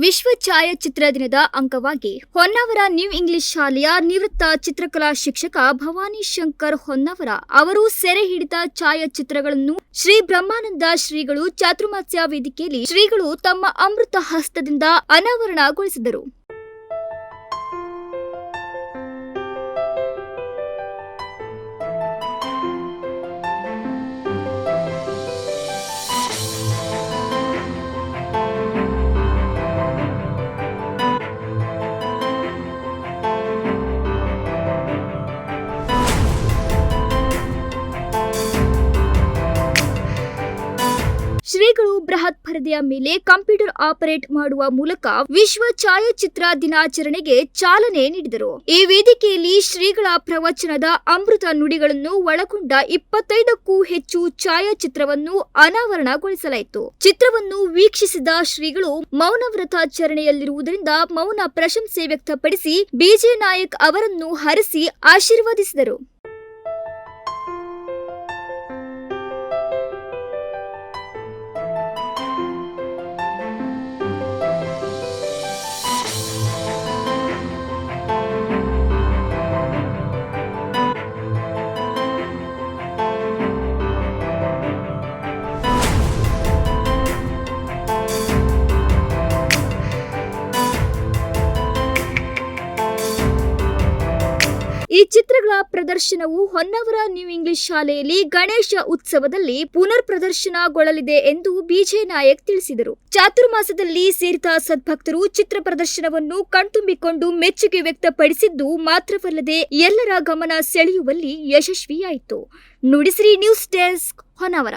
ವಿಶ್ವ ಛಾಯಾಚಿತ್ರ ದಿನದ ಅಂಗವಾಗಿ ಹೊನ್ನಾವರ ನ್ಯೂ ಇಂಗ್ಲಿಷ್ ಶಾಲೆಯ ನಿವೃತ್ತ ಚಿತ್ರಕಲಾ ಶಿಕ್ಷಕ ಭವಾನಿ ಶಂಕರ್ ಹೊನ್ನಾವರ ಅವರು ಸೆರೆ ಹಿಡಿದ ಛಾಯಾಚಿತ್ರಗಳನ್ನು ಶ್ರೀ ಬ್ರಹ್ಮಾನಂದ ಶ್ರೀಗಳು ಚಾತುರ್ಮಾಸ್ಯ ವೇದಿಕೆಯಲ್ಲಿ ಶ್ರೀಗಳು ತಮ್ಮ ಅಮೃತ ಹಸ್ತದಿಂದ ಅನಾವರಣಗೊಳಿಸಿದರು. ಶ್ರೀಗಳು ಬೃಹತ್ ಪರದೆಯ ಮೇಲೆ ಕಂಪ್ಯೂಟರ್ ಆಪರೇಟ್ ಮಾಡುವ ಮೂಲಕ ವಿಶ್ವ ಛಾಯಾಚಿತ್ರ ದಿನಾಚರಣೆಗೆ ಚಾಲನೆ ನೀಡಿದರು. ಈ ವೇದಿಕೆಯಲ್ಲಿ ಶ್ರೀಗಳ ಪ್ರವಚನದ ಅಮೃತ ನುಡಿಗಳನ್ನು ಒಳಗೊಂಡ ಇಪ್ಪತ್ತೈದಕ್ಕೂ ಹೆಚ್ಚು ಛಾಯಾಚಿತ್ರವನ್ನು ಅನಾವರಣಗೊಳಿಸಲಾಯಿತು. ಚಿತ್ರವನ್ನು ವೀಕ್ಷಿಸಿದ ಶ್ರೀಗಳು ಮೌನವ್ರತಾಚರಣೆಯಲ್ಲಿರುವುದರಿಂದ ಮೌನ ಪ್ರಶಂಸೆ ವ್ಯಕ್ತಪಡಿಸಿ, ಬಿಜೆ ನಾಯಕ್ ಅವರನ್ನು ಹರಿಸಿ ಆಶೀರ್ವದಿಸಿದರು. ಈ ಚಿತ್ರಗಳ ಪ್ರದರ್ಶನವು ಹೊನ್ನವರ ನ್ಯೂ ಇಂಗ್ಲಿಷ್ ಶಾಲೆಯಲ್ಲಿ ಗಣೇಶ ಉತ್ಸವದಲ್ಲಿ ಪುನರ್ ಪ್ರದರ್ಶನಗೊಳ್ಳಲಿದೆ ಎಂದು ಬಿಜೆ ನಾಯಕ್ ತಿಳಿಸಿದರು. ಚಾತುರ್ಮಾಸದಲ್ಲಿ ಸೇರಿದ ಸದ್ಭಕ್ತರು ಚಿತ್ರ ಪ್ರದರ್ಶನವನ್ನು ಕಣ್ತುಂಬಿಕೊಂಡು ಮೆಚ್ಚುಗೆ ವ್ಯಕ್ತಪಡಿಸಿದ್ದು ಮಾತ್ರವಲ್ಲದೆ ಎಲ್ಲರ ಗಮನ ಸೆಳೆಯುವಲ್ಲಿ ಯಶಸ್ವಿಯಾಯಿತು. Nudisiri news desk Honnavar.